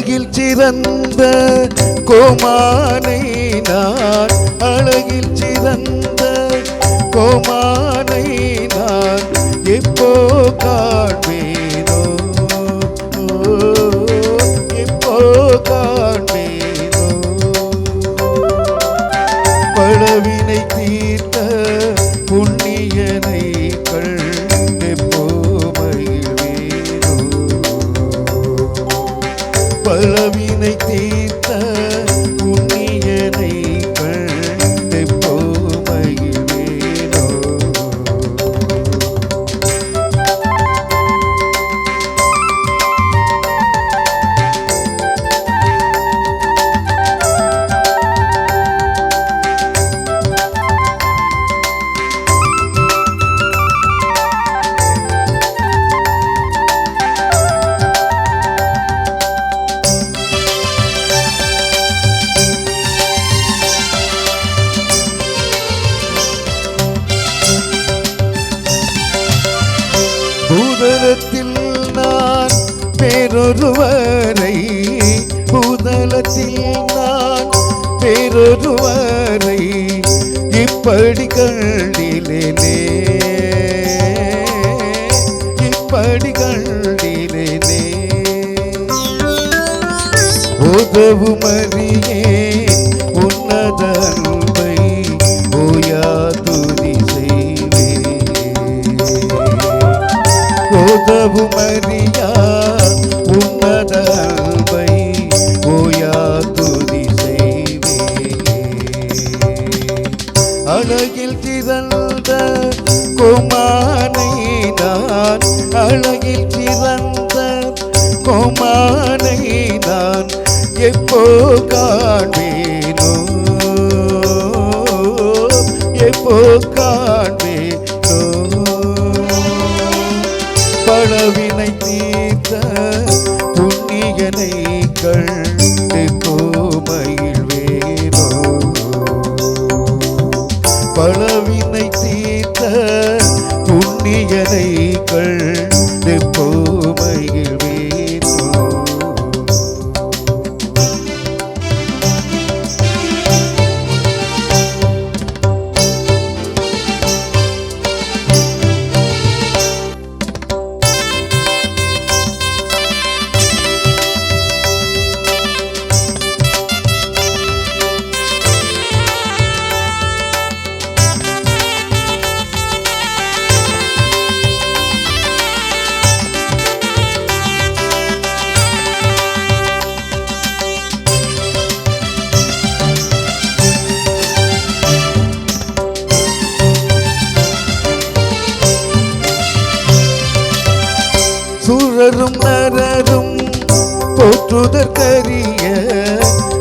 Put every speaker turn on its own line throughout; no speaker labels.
அழகில் சிறந்த கோமானை நான் அழகில் சிறந்த கோமானை நான் எப்போ காண்பேனோ? ஓ, எப்போ காண்பேனோ? பழவினை தீ பூதலத்தில் நான் பேரொருவரை பூதலத்தில் நான் பேரொருவரை இப்படி கண்டிலே இப்படி கண்டிலே உதவுமறியே கோமானை நான் அழகில் திறந்த கோமானை நான் எப்போ காண்பேனோ? எப்போ காண்பேனோ? பழவினை தீர்த்த புண்ணியனை கண்டு போற்றுதற்கரிய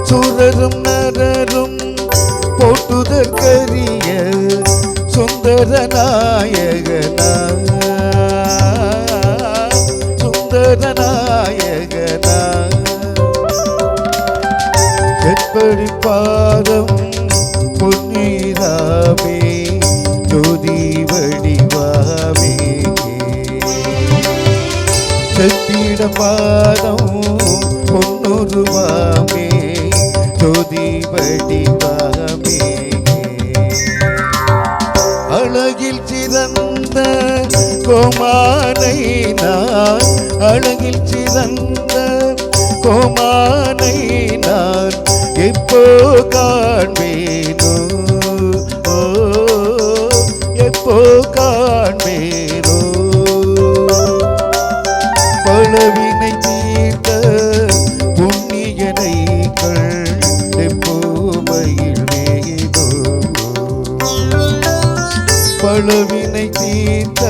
சுரரும் நரரும் போற்றுதற்கரிய சுந்தர நாயகனா சுந்தர நாயகனா செப்படி பாதம் பொன்னீராவே ஜோதி வடிவாமே அழகில் சிறந்த கோமானை நான் அழகில் சிறந்த கோமானை நான் எப்போ காண்பேனோ? ஓ, பழவினை தீர்த்த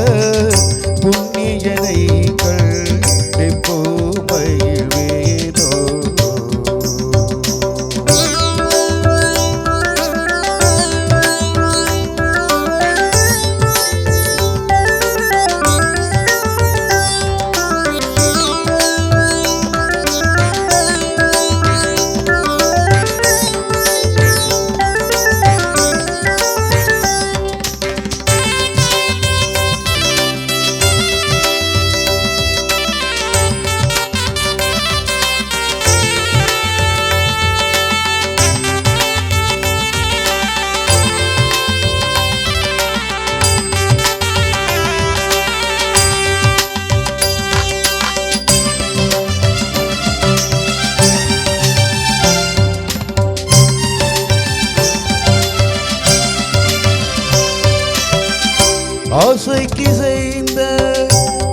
ஆசைக்கு செய்த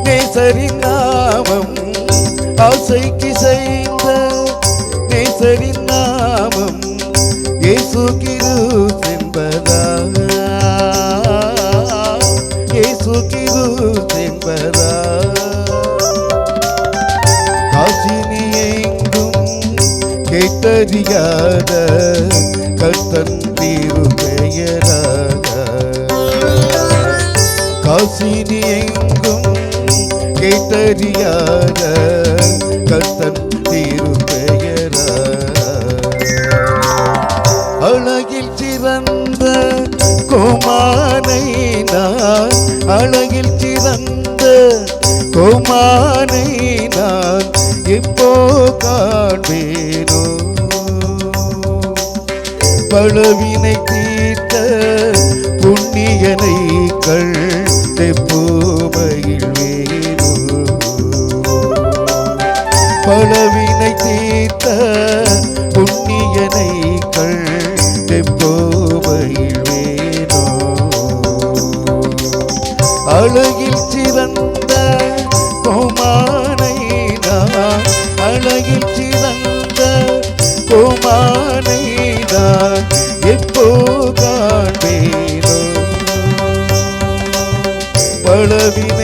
நேசரி நாமம் ஆசைக்கு செய்த நேசரி நாமம் இயேசு கிரு என்பதா? இயேசு கிரு என்பதா? காசினி எங்கும் கேட்டறியாத கர்த்தன் திருப்பெயராக ஆசினி எங்கும் கேட்டறியாத கர்த்தன் திருப்பெயராக அழகில் சிறந்த கோமானை நான் அழகில் சிறந்த கோமானை நான் இப்போ காண்பேனோ? பழவினை தீர்த்த புண்ணியனை கள் எப்போ மகிழ்வேனோ பலவினை தீர்த்த புண்ணியனை கள் எப்போ மகிழ்வேனோ அழகில் சிறந்த கோமானை நான் அழகில் சிறந்த கோமானை நான் பழவினை